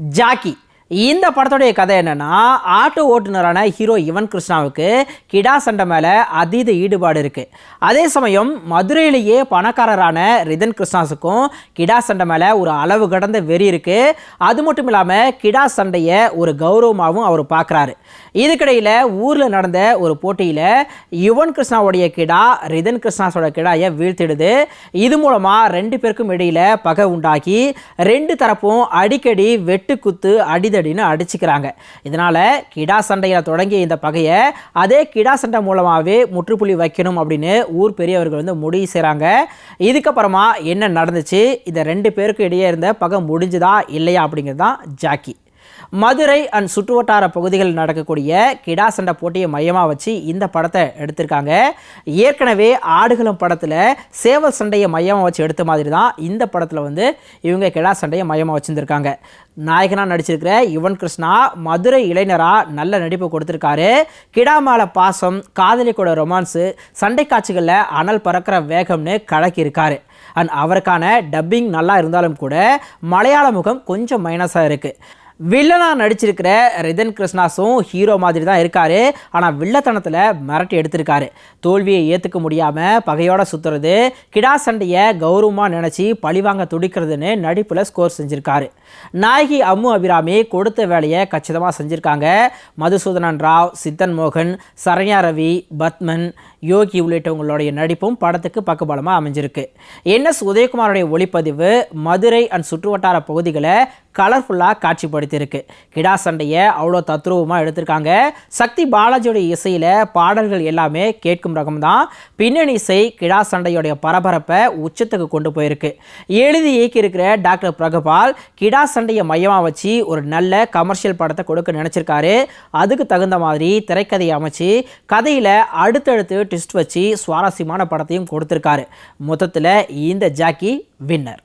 Jackie இந்த படத்துடைய கதை என்னென்னா ஆட்டோ ஓட்டுநரான ஹீரோ யுவன் கிருஷ்ணாவுக்கு கிடா சண்டை மேலே அதீத ஈடுபாடு இருக்குது அதே சமயம் மதுரையிலேயே பணக்காரரான ரிதன் கிருஷ்ணாஸுக்கும் கிடா சண்டை மேலே ஒரு அளவு கடந்த வெறி இருக்குது அது மட்டும் இல்லாமல் கிடா சண்டையை ஒரு கௌரவமாகவும் அவர் பார்க்குறாரு. இதுக்கிடையில் ஊரில் நடந்த ஒரு போட்டியில் யுவன் கிருஷ்ணாவுடைய கிடா ரிதன் கிருஷ்ணாஸோட கிடாயை வீழ்த்திடுது. இது மூலமாக ரெண்டு பேருக்கும் இடையில் பகை உண்டாக்கி ரெண்டு தரப்பும் அடிக்கடி வெட்டு குத்து அப்படின்னு அடிச்சுக்கிறாங்க. இதனால் கிடா சண்டையில் தொடங்கிய இந்த பகையை அதே கிடா சண்டை மூலமாகவே முற்றுப்புள்ளி வைக்கணும் அப்படின்னு ஊர் பெரியவர்கள் வந்து முடிவு செய்கிறாங்க இதுக்கப்புறமா என்ன நடந்துச்சு? இந்த ரெண்டு பேருக்கு இடையே இருந்த பகை முடிஞ்சுதா இல்லையா அப்படிங்கிறது தான் ஜாக்கி. மதுரை அண்ட் சுற்றுவட்டார பகுதிகளில் நடக்கக்கூடிய கிடா சண்டை போட்டியை மையமாக வச்சு இந்த படத்தை எடுத்திருக்காங்க. ஏற்கனவே ஆடுகளம் படத்தில் சேவல் சண்டையை மையமாக வச்சு எடுத்த மாதிரி தான் இந்த படத்தில் வந்து இவங்க கிடா சண்டையை மையமாக வச்சுருந்துருக்காங்க. நாயகனாக நடிச்சிருக்கிற யுவன் கிருஷ்ணா மதுரை இளைஞராக நல்ல நடிப்பு கொடுத்துருக்காரு. கிடாமால பாசம் காதலி கூட ரொமான்ஸு சண்டை காட்சிகளில் அனல் பறக்கிற வேகம்னு கலக்கியிருக்காரு. அண்ட் அவருக்கான டப்பிங் நல்லா இருந்தாலும் கூட மலையாள முகம் கொஞ்சம் மைனஸாக இருக்குது வில்லனாக நடிச்சிருக்கிற ரிதன் கிருஷ்ணாஸும் ஹீரோ மாதிரி தான் இருக்காரு. ஆனால் வில்லத்தனத்தில் மிரட்டி எடுத்திருக்காரு. தோல்வியை ஏற்றுக்க முடியாமல் பகையோட சுற்றுறது கிடா சண்டையை கௌரவமாக நினச்சி பழிவாங்க துடிக்கிறதுன்னு நடிப்பில் ஸ்கோர் செஞ்சுருக்காரு. நாயகி அம்மு அபிராமி கொடுத்த வேலையை கச்சிதமாக செஞ்சுருக்காங்க. மதுசூதனன் ராவ் சித்தன் மோகன் சரண்யா ரவி பத்மன் யோகி உள்ளிட்டவங்களுடைய நடிப்பும் படத்துக்கு பக்கபலமாக அமைஞ்சிருக்கு. என் எஸ் உதயகுமாரோடைய ஒளிப்பதிவு மதுரை அண்ட் சுற்றுவட்டார பகுதிகளை கலர்ஃபுல்லாக காட்சிப்படுத்தியிருக்கு. கிடா சண்டையை அவ்வளோ தத்ரூபமாக எடுத்திருக்காங்க. சக்தி பாலாஜியோடைய இசையில் பாடல்கள் எல்லாமே கேட்கும் ரகம் தான் பின்னணி இசை கிடா சண்டையோடைய பரபரப்பை உச்சத்துக்கு கொண்டு போயிருக்கு. எழுதி இயக்கியிருக்கிற டாக்டர் பிரகபால் கிடா சண்டையை மையமாக வச்சு ஒரு நல்ல கமர்ஷியல் படத்தை கொடுக்க நினச்சிருக்காரு. அதுக்கு தகுந்த மாதிரி திரைக்கதையை அமைச்சு கதையில் அடுத்தடுத்து ட்விஸ்ட் வச்சு சுவாரஸ்யமான படத்தையும் கொடுத்துருக்காரு. மொத்தத்தில் இந்த ஜாக்கி வின்னர்